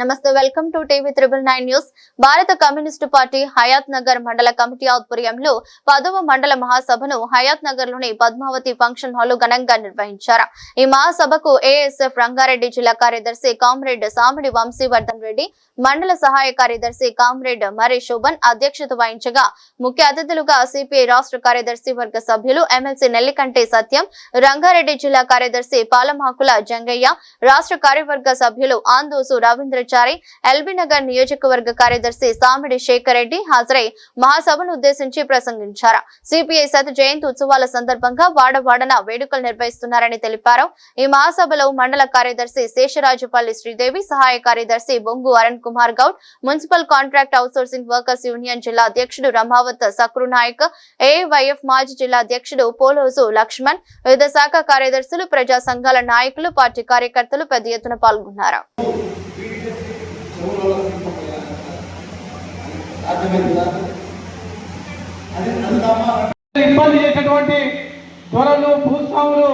నమస్తే welcome to TV triple nine news. భారత communist party Hayat Nagar మండల కమిటీ ఆధ్వర్యంలో పదవ మండల మహాసభను హయాత్ నగర్లోని పద్మావతి ఫంక్షన్ హాల్ ఘనంగా నిర్వహించారు. ఈ మహాసభకు ఏఎస్ఎఫ్ రంగారెడ్డి జిల్లా కార్యదర్శి కామ్రేడ్ సామిడి వంశీవర్ధన్ రెడ్డి మండల సహాయ కార్యదర్శి కామ్రేడ్ మరే శోభన్ అధ్యక్షత వహించగా ముఖ్య అతిథులుగా సిపిఐ రాష్ట్ర కార్యదర్శి వర్గ సభ్యులు ఎమ్మెల్సీ నెల్లికంటి సత్యం రంగారెడ్డి జిల్లా కార్యదర్శి పాలమాకుల జంగయ్య రాష్ట్ర కార్యవర్గ సభ్యులు ఆందోసు రవీంద్ర ఎల్బీ నగర్ నియోజకవర్గ కార్యదర్శి సామిడి శేఖర్ రెడ్డి హాజరై మహాసభను ఉద్దేశించి ప్రసంగించారు. సిపిఐ శత జయంతి ఉత్సవాల సందర్భంగా వాడవాడన వేడుకలు నిర్వహిస్తున్నారని తెలిపారు. ఈ మహాసభలో మండల కార్యదర్శి శేషరాజుపల్లి శ్రీదేవి సహాయ కార్యదర్శి Bongu Arun Kumar Goud municipal contract outsourcing workers union జిల్లా అధ్యక్షుడు రమావత్ సక్రు నాయక్ ఏవైఎఫ్ మాజీ జిల్లా అధ్యక్షుడు పోలోజు లక్ష్మణ్ వివిధ శాఖ కార్యదర్శులు ప్రజా సంఘాల నాయకులు పార్టీ కార్యకర్తలు పెద్ద ఎత్తున పాల్గొన్నారు. ఇబ్బంది చేసేటువంటి దొరలు భూస్వాములు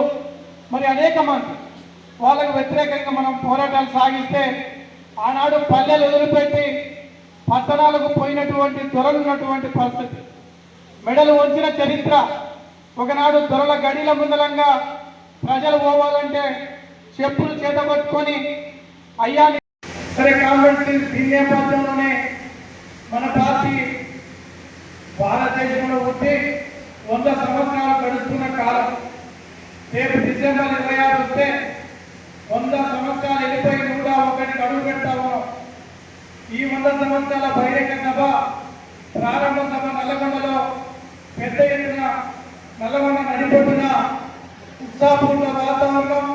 మరి అనేక మంది. వాళ్ళకు వ్యతిరేకంగా మనం పోరాటాలు సాగిస్తే ఆనాడు పల్లెలు వదిలిపెట్టి పట్టణాలకు పోయినటువంటి దొరలు ఉన్నటువంటి పరిస్థితి. మెడలు వంచిన చరిత్ర. ఒకనాడు దొరల గడిల ముందలంగా ప్రజలు పోవాలంటే చెప్పులు చేతబట్టుకొని అయ్యా సరే కాబట్టి దీని నేపథ్యంలోనే మన పార్టీ భారతదేశంలో ఉంటే వంద సంవత్సరాలు గడుస్తున్న కాలం. రేపు డిసెంబర్ ఇరవై ఆరు వస్తే వంద సంవత్సరాలు వెళ్ళిపోయి నూట ఒకటి అడుగు పెడతాము. ఈ వంద సంవత్సరాల బహిరంగ సభ ప్రారంభ సభ నల్లగొండలో పెద్ద ఎత్తున నల్లగొండ నడిపోతున్న ఉత్సాహపూర్ణ వాతావరణం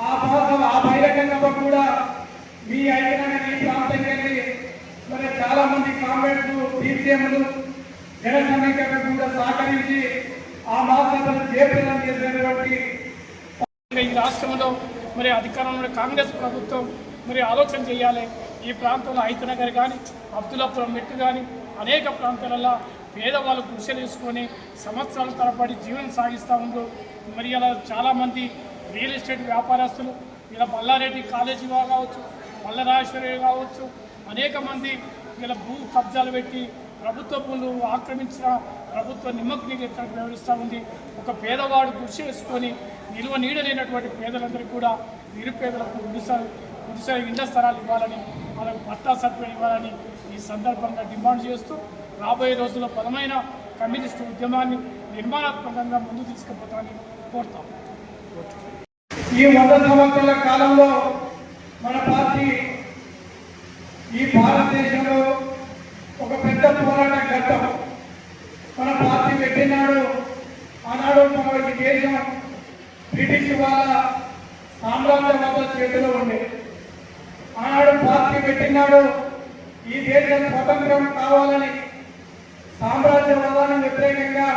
ఆ భాష ఆ బహిరంగ సభ కూడా మీ ఐక్యమైన ఈ ప్రాంతంకి మరి చాలా మంది కాంగ్రెస్ టీసీఎంలు జన సమీకరణ కూడా సహకరించి ఆ మాసాలను జయప్రదం చేసినటువంటి ఈ రాష్ట్రంలో మరి అధికారంలో కాంగ్రెస్ ప్రభుత్వం మరి ఆలోచన చేయాలి. ఈ ప్రాంతంలో ఐతనగర్ కానీ అబ్దుల్లాపురం మెట్టు కానీ అనేక ప్రాంతాలలో పేదవాళ్ళు కృషి చేసుకొని సంవత్సరాల తరబడి జీవనం సాగిస్తూ ఉందో మరి ఇలా చాలామంది రియల్ ఎస్టేట్ వ్యాపారస్తులు ఇలా మల్లారెడ్డి కాలేజీ కావచ్చు మల్లరాజేశ్వరి కావచ్చు అనేక మంది ఇలా భూ కబ్జాలు పెట్టి ప్రభుత్వ భూములు ఆక్రమించిన ప్రభుత్వ నిమ్మకీ వ్యవహరిస్తూ ఉంది? ఒక పేదవాడు కృషి వేసుకొని నిల్వ నీడలేనటువంటి పేదలందరికీ కూడా నిరుపేదలకు గుడిసె గుడిసె ఇండ్ల స్థలాలు ఇవ్వాలని వాళ్ళకు పట్టా సర్టిఫికేట్ ఇవ్వాలని ఈ సందర్భంగా డిమాండ్ చేస్తూ రాబోయే రోజుల్లో బలమైన కమ్యూనిస్టు ఉద్యమాన్ని నిర్మాణాత్మకంగా ముందు తీసుకుపోతామని కోరుతాం ఈ వంద సంవత్సరాల కాలంలో మన పార్టీ ఈ భారతదేశంలో ఒక పెద్ద పోరాట ఘట్టం మన పార్టీ పెట్టినాడు. ఆనాడు మన ఈ దేశం బ్రిటిష్ వాళ్ళ సామ్రాజ్యవాద చేతిలో ఉండే ఆనాడు పార్టీ పెట్టినాడు. ఈ దేశం స్వతంత్రం కావాలని సామ్రాజ్యవాదానికి వ్యతిరేకంగా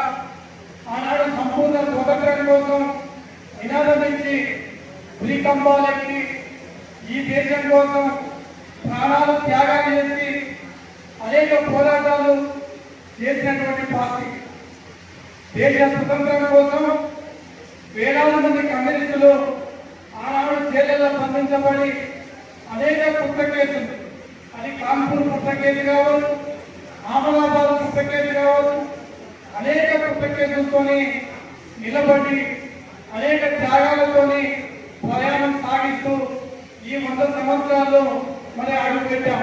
ఆనాడు సంపూర్ణ స్వతంత్రం కోసం నినాదం ఇచ్చి భూకంపాలెక్కి ఈ దేశం కోసం ప్రాణాలు త్యాగాలు చేసి అనేక పోరాటాలు చేసినటువంటి పార్టీ. దేశ స్వతంత్రం కోసం వేలాది మంది కమ్యూనిస్టులు ఆనాడు జైళ్ళలో బంధించబడి అనేక కుట్ర కేసులు. అది కాన్పూర్ కుట్ర కేసు కావచ్చు అహ్మదాబాద్ కుట్ర కేసు కావచ్చు అనేక కుట్ర కేసులతోని నిలబడి అనేక త్యాగాలతోని ప్రయాణం సాగిస్తూ ఈ వంద సంవత్సరాల్లో మరి అడుగు పెట్టాం.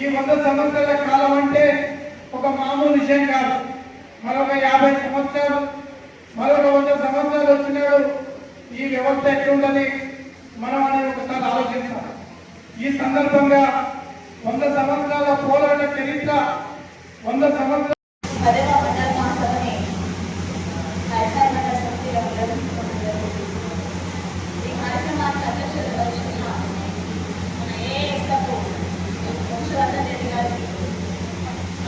ఈ వంద సంవత్సరాల కాలం అంటే ఒక మామూలు విషయం కాదు. మరొక యాభై సంవత్సరాలు మరొక వంద సంవత్సరాలు వచ్చినాడు ఈ వ్యవస్థ ఎట్లుందని మనం అనేది ఒకసారి ఆలోచిస్తాం. ఈ సందర్భంగా వంద సంవత్సరాల పోరాట చరిత్ర వంద సంవత్సరాల పదవ మండల మహాసభని హైదరాబాద్ మండల సమితిలో నిర్వహించుకోవడం జరిగింది. ఈ కార్యక్రమానికి అధ్యక్షత వహిస్తున్న మన ఏఎస్ఎఫ్ వంశవర్ధన్ రెడ్డి గారికి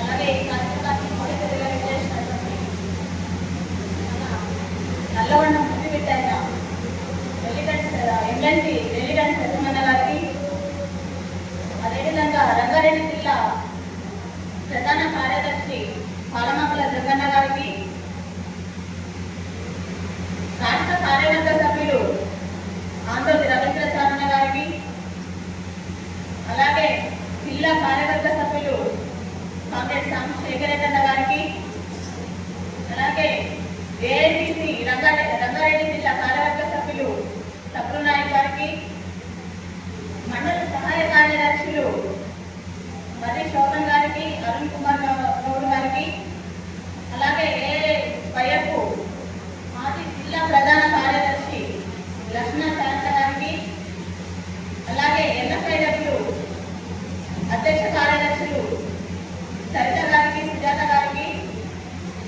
అలాగే ఈ కార్యక్రమానికి ముఖ్య అతిథిగా విచ్చేసినటువంటి మన నల్లవన్న ముద్దు పెట్టైన వెల్లిగంటి ఎమ్మెల్సీ వెల్లిగంటి సత్యమన్న గారికి అదేవిధంగా రంగారెడ్డి జిల్లా ప్రధాన కార్యదర్శి పాలమాకుల జగన్న గారికి రాష్ట్ర కార్యవర్గ సభ్యులు ఆంధ్రజ్యోతి రవీంద్ర చారణ గారికి అలాగే జిల్లా కార్యవర్గ సభ్యులు కాంగ్రెస్ శేఖర్ రెడ్డి గారికి అలాగే ఏఐటీసీ రంగారెడ్డి రంగారెడ్డి జిల్లా కార్యవర్గ సభ్యులు సప్రు నాయక్ గారికి మండల సహాయ కార్యదర్శులు మరి శోభన్ గారికి అరుణ్ కుమార్ గౌ- గౌడ్ గారికి అలాగే ఏ వైఎఫ్ మాజీ జిల్లా ప్రధాన కార్యదర్శి లక్ష్మణ శాంత గారికి అలాగే ఎన్ఎఫ్ఐడబ్ల్యూ అధ్యక్ష కార్యదర్శులు సరిత గారికి సుజాత గారికి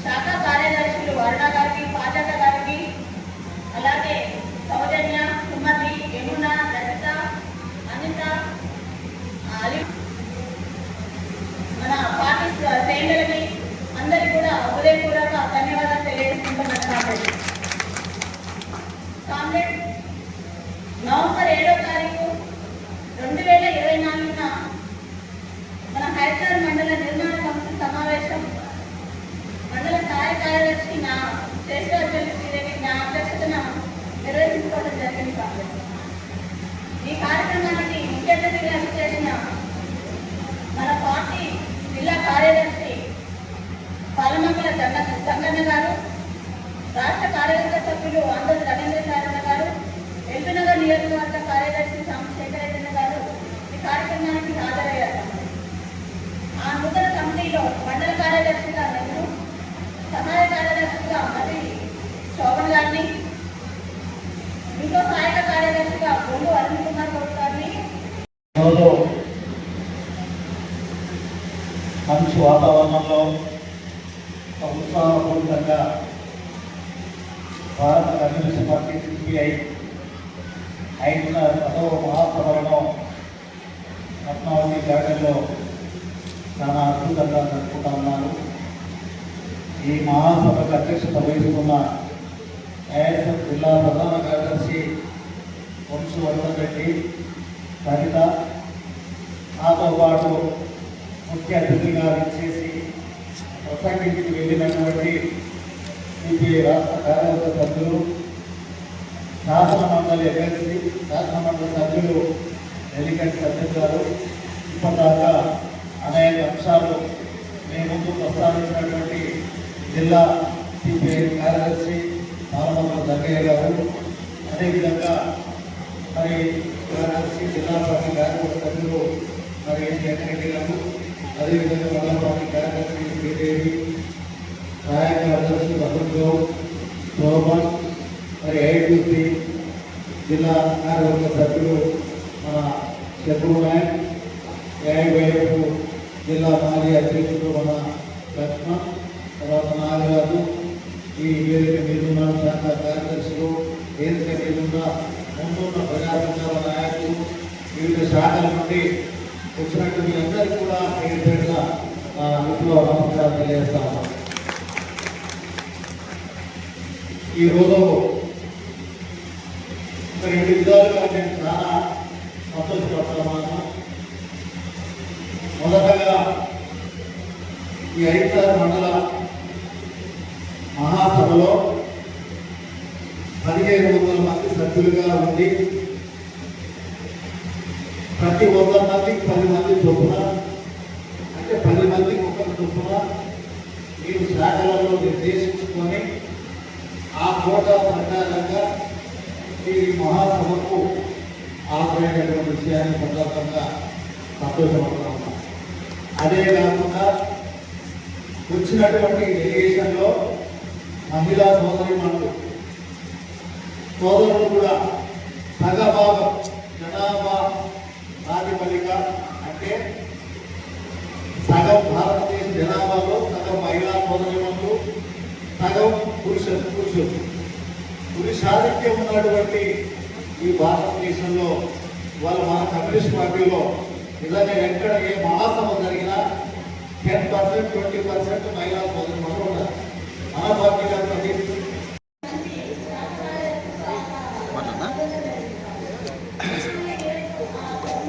శాఖ కార్యదర్శులు అరుణ గారికి పాజాత గారికి అలాగే సౌజన్య సుమతి యమున రజిత అనిత అలి మన పార్టీ శ్రేణులకి అందరికీ కూడా హృదయపూర్వక ధన్యవాదాలు తెలియజేసుకుంటున్నాను కామ్రేడ్ కామ్రేడ్ నవంబర్ ఏడో తారీఖు రెండు వేల ఇరవై నాలుగున మన హైదరాబాద్ మండల నిర్మాణ సంస్థ సమావేశం మండల సహాయ కార్యదర్శి నా శేషరాజు శ్రీదేవి నా అధ్యక్షతన నిర్వహించుకోవడం జరిగింది కాంగ్రెస్ ఈ కార్యక్రమానికి ముఖ్య అతిథిగా చేసిన మన పార్టీ జిల్లా కార్యదర్శి పాలమంగళ జగ జగన్న గారు రాష్ట్ర కార్యవర్గ సభ్యులు ఆంధ్ర రవీంద్ర సారన్న గారు ఎల్బీనగర్ నియోజకవర్గ కార్యదర్శి సోమశేఖర గారు ఈ కార్యక్రమానికి హాజరయ్యారు. ఆ నూతన కమిటీలో మండల కార్యదర్శిగా నేను సహాయ కార్యదర్శిగా మరి శోభన్ గారిని ఇంకో సహాయక కార్యదర్శిగా బొంగు అరుణ్ కుమార్ గౌడ్ గారిని మంచి వాతావరణంలో ఉత్సాహపూరితంగా భారత కమ్యూనిస్ట్ పార్టీ సిపిఐ ఐదున పదవ మహాసభలను పద్మావతి గార్డెన్లో చాలా అద్భుతంగా జరుపుకుంటా ఉన్నారు. ఈ మహాసభకు అధ్యక్షత వహిస్తున్న ఏఎస్ఎఫ్ జిల్లా ప్రధాన కార్యదర్శి వంశవర్ధన్ రెడ్డి సరిత నాతో పాటు ముఖ్య అతిథిగా ఇచ్చేసి ప్రసంగించి వెళ్ళినటువంటి సిపిఐ రాష్ట్ర కార్యవర్గ సభ్యులు శాసన మండలి ఎమ్మెల్సీ శాసన మండలి సభ్యులు ఎలిగెంట్ సత్యం గారు ఇప్పటిదాకా అనేక అంశాలు మీ ముందు ప్రస్తావించినటువంటి జిల్లా సిపిఐ కార్యదర్శి పాలమంగళ జగ్గయ్య గారు అదేవిధంగా మరి కార్యదర్శి జిల్లా పార్టీ కార్యవర్గ సభ్యులు మరి ఎన్ వెంకటరెడ్డి గారు అదేవిధంగా మండల పార్టీ కార్యదర్శి శ్రీదేవి సహాయ కార్యదర్శి శోభన్ మరి ఐటీసీ జిల్లా కార్యవర్గ సభ్యులు మన శత్రు నాయక్ ఏఐవైఎఫ్ జిల్లా మాజీ అధ్యక్షుడు మన లక్ష్మణ్ తర్వాత నాగరాజు ఈ వేదిక మీదున్న శాఖ కార్యదర్శులు వేదిక మీదున్న ముందున్న ప్రజాసంఘాల నాయకులు వివిధ శాఖల నుండి వచ్చినట్టు మీ అందరికీ కూడా పేరు పేరున ఇంట్లో నమస్కారం తెలియజేస్తాము ఈ రోజు రెండు విధాలుగా నేను చాలా సంతోషపడతాను మొదటగా ఈ ఐదు మండల మహాసభలో పదిహేను వందల మంది సభ్యులుగా ఉండి ప్రతి వంద మందికి పది మంది చొప్పున అంటే పది మందికి ఒకరి చొప్పున మీరు శాఖలలో నిర్దేశించుకొని హోదా కోట ప్రకారంగా ఈ మహాసభకు ఆశ్రయించినటువంటి విషయాన్ని సందర్భంగా సంతోషపడుతూ ఉన్నాం అదే కాకుండా వచ్చినటువంటి డెలిగేషన్లో మహిళా సోదరి మనులు సోదరులు కూడా సగభాగం జనాభా ప్రాతిపదిక అంటే సగం భారతదేశ జనాభాలో సగం మహిళా సోదరి మనులు సగం పురుషులు పురుషులు. పురుషాధిక్యం ఉన్నటువంటి ఈ భారతదేశంలో వాళ్ళు మన కమ్యూనిస్ట్ పార్టీలో నిజంగా ఎక్కడ ఏ మహాసభ జరిగినా టెన్ పర్సెంట్ ట్వంటీ పర్సెంట్ మహిళలు మొదలు మనులు ఉన్నారు. మన పార్టీలో ప్రతి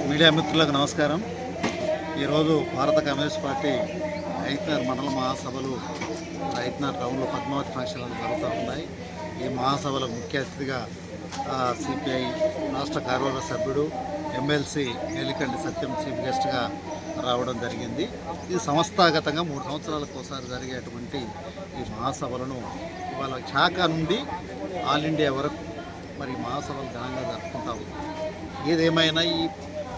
మీడియా మిత్రులకు నమస్కారం. ఈరోజు భారత కమ్యూనిస్ట్ పార్టీ ఐత్నార్ మండల మహాసభలు ఐత్నార్ టౌన్లో పద్మావతి ఫంక్షన్లు జరుగుతూ ఉన్నాయి. ఈ మహాసభలో ముఖ్య అతిథిగా సిపిఐ రాష్ట్ర కార్యవర్గ సభ్యుడు ఎమ్మెల్సీ నెల్లికంటి సత్యం చీఫ్ గెస్ట్గా రావడం జరిగింది. ఇది సంస్థాగతంగా మూడు సంవత్సరాలకు ఒకసారి జరిగేటువంటి ఈ మహాసభలను ఇవాళ శాఖ నుండి ఆల్ ఇండియా వరకు మరి మహాసభలు ఘనంగా జరుపుకుంటాము ఏదేమైనా ఈ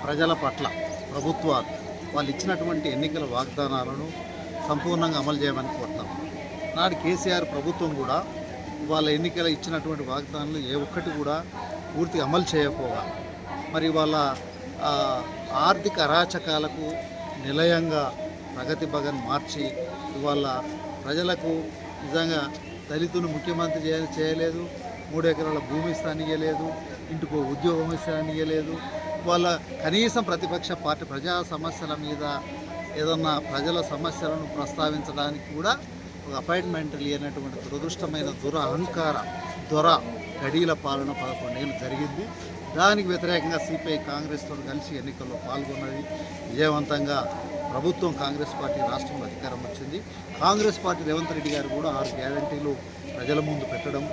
ప్రజల పట్ల ప్రభుత్వాలు వాళ్ళు ఇచ్చినటువంటి ఎన్నికల వాగ్దానాలను సంపూర్ణంగా అమలు చేయమని కోరుతాం నాడు కేసీఆర్ ప్రభుత్వం కూడా వాళ్ళ ఎన్నికల ఇచ్చినటువంటి వాగ్దానాలు ఏ ఒక్కటి కూడా పూర్తి అమలు చేయకపోగా మరి వాళ్ళ ఆర్థిక అరాచకాలకు నిలయంగా ప్రగతి భగన్ మార్చి ఇవాళ ప్రజలకు నిజంగా దళితులు ముఖ్యమంత్రి చేయ చేయలేదు మూడు ఎకరాల భూమి ఇస్తానియలేదు ఇంటికో ఉద్యోగం ఇస్తానియలేదు వాళ్ళ కనీసం ప్రతిపక్ష పార్టీ ప్రజా సమస్యల మీద ఏదన్నా ప్రజల సమస్యలను ప్రస్తావించడానికి కూడా ఒక అపాయింట్మెంట్ లేనటువంటి దురదృష్టమైన దురహంకార దొర గడీల పాలన పదకొండేళ్ళు జరిగింది. దానికి వ్యతిరేకంగా సిపిఐ కాంగ్రెస్తో కలిసి ఎన్నికల్లో పాల్గొన్నది. విజయవంతంగా ప్రభుత్వం కాంగ్రెస్ పార్టీ రాష్ట్రంలో అధికారం వచ్చింది. కాంగ్రెస్ పార్టీ రేవంత్ రెడ్డి గారు కూడా ఆరు గ్యారంటీలు ప్రజల ముందు పెట్టడం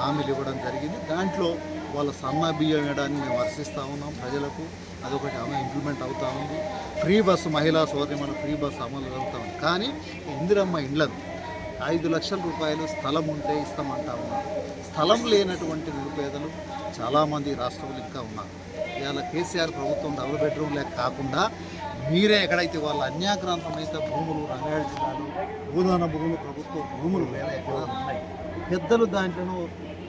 హామీలు ఇవ్వడం జరిగింది. దాంట్లో వాళ్ళ సన్న బియ్యం వేయడాన్ని మేము వర్షిస్తూ ఉన్నాం ప్రజలకు. అదొకటి అమలు ఇంప్లిమెంట్ అవుతూ ఉంది. ఫ్రీ బస్సు మహిళా సోదరిమల ఫ్రీ బస్సు అమలు జరుగుతూ ఉంది. కానీ ఇందిరమ్మ ఇండ్లను ఐదు లక్షల రూపాయలు స్థలం ఉంటే ఇస్తామంటా ఉన్నారు. స్థలం లేనటువంటి నిరుపేదలు చాలామంది రాష్ట్రంలో ఇంకా ఉన్నారు. ఇవాళ కేసీఆర్ ప్రభుత్వం డబుల్ బెడ్రూమ్లే కాకుండా మీరే ఎక్కడైతే వాళ్ళ అన్యాక్రాంతమైతే భూములు రంగారెడ్డి జిల్లాలో భూదాన భూములు ప్రభుత్వ భూములు వేల ఎకరాలు ఉన్నాయి. పెద్దలు దాంట్లో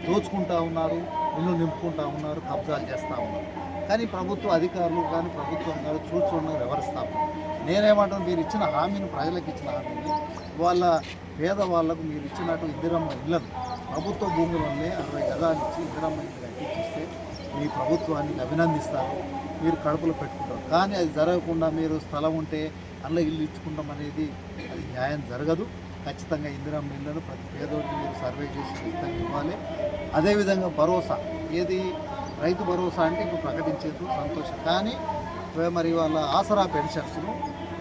దోచుకుంటా ఉన్నారు ఇల్లు నింపుకుంటా ఉన్నారు కబ్జాలు చేస్తూ ఉన్నారు. కానీ ప్రభుత్వ అధికారులు కానీ ప్రభుత్వం కానీ చూస్తుండగా వ్యవహరిస్తా నేనేమంటాను మీరు ఇచ్చిన హామీని ప్రజలకు ఇచ్చిన హామీని వాళ్ళ పేదవాళ్ళకు మీరు ఇచ్చినట్టు ఇందిరమ్మ ఇళ్ళను ప్రభుత్వ భూములనే అరవై గదాలు ఇచ్చి ఇందిరమ్మ ఇల్లు కట్టించిస్తే మీ ప్రభుత్వాన్ని అభినందిస్తారు మీరు కడుపులో పెట్టుకుంటారు. కానీ అది జరగకుండా మీరు స్థలం ఉంటే అందులో ఇల్లు ఇచ్చుకుంటాం అనేది అది న్యాయం జరగదు. ఖచ్చితంగా ఇందిరమ్మ ఇళ్ళను ప్రతి పేదోడికి మీరు సర్వే చేసి ఖచ్చితంగా ఇవ్వాలి. అదేవిధంగా భరోసా. ఏది రైతు భరోసా అంటే ఇప్పుడు ప్రకటించేది సంతోషం. కానీ మరి వాళ్ళ ఆసరా పెన్షన్స్ను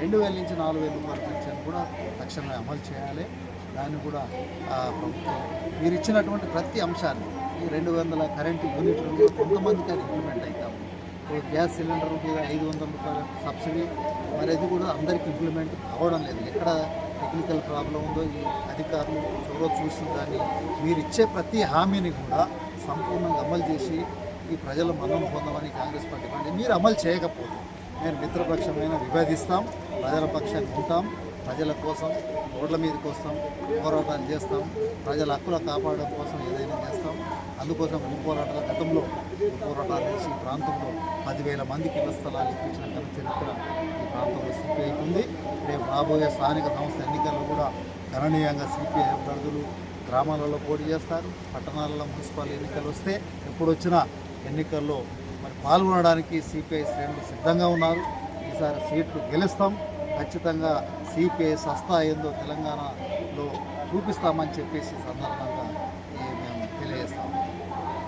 రెండు వేల నుంచి నాలుగు వేల రూపాయల పెన్షన్ కూడా తక్షణమే అమలు చేయాలి. దాన్ని కూడా ప్రభుత్వం మీరు ఇచ్చినటువంటి ప్రతి అంశాన్ని ఈ రెండు వందల కరెంటు యూనిట్లు కొంతమందికి అది ఇంప్లిమెంట్ అవుతాము ఈ గ్యాస్ సిలిండర్ మీద ఐదు వందల రూపాయల సబ్సిడీ మరి అది కూడా అందరికీ ఇంప్లిమెంట్ కావడం లేదు. ఎక్కడ టెక్నికల్ ప్రాబ్లం ఉందో ఈ అధికారులు చొరవ చూసి దాన్ని మీరు ఇచ్చే ప్రతి హామీని కూడా సంపూర్ణంగా అమలు చేసి ఈ ప్రజల మన్నన పొందమని కాంగ్రెస్ పార్టీ అంటే మీరు అమలు చేయకపోతే మేము మిత్రపక్షమైన విభేదిస్తాం ప్రజల పక్షాన్ని ఉంటాం ప్రజల కోసం రోడ్ల మీదకి వస్తాం పోరాటాలు చేస్తాం ప్రజల హక్కుల కాపాడడం కోసం ఏదైనా చేస్తాం. అందుకోసం భూ పోరాటాల గతంలో పోరాటాలు చేసి ఈ ప్రాంతంలో పదివేల మందికి ఇళ్ళ స్థలాలు ఇప్పించిన ఘన చరిత్ర ఈ ప్రాంతంలో సిపిఐ ఉంది రేపు రాబోయే స్థానిక సంస్థ ఎన్నికల్లో కూడా గణనీయంగా సిపిఐ అభ్యర్థులు గ్రామాలలో పోటీ చేస్తారు పట్టణాలలో మున్సిపల్ ఎన్నికలు వస్తే ఎప్పుడు వచ్చినా ఎన్నికల్లో మరి పాల్గొనడానికి సిపిఐ శ్రేణులు సిద్ధంగా ఉన్నారు. ఈసారి సీట్లు గెలుస్తాం. ఖచ్చితంగా సిపిఐ సస్తా ఏందో తెలంగాణలో చూపిస్తామని చెప్పేసి సందర్భంగా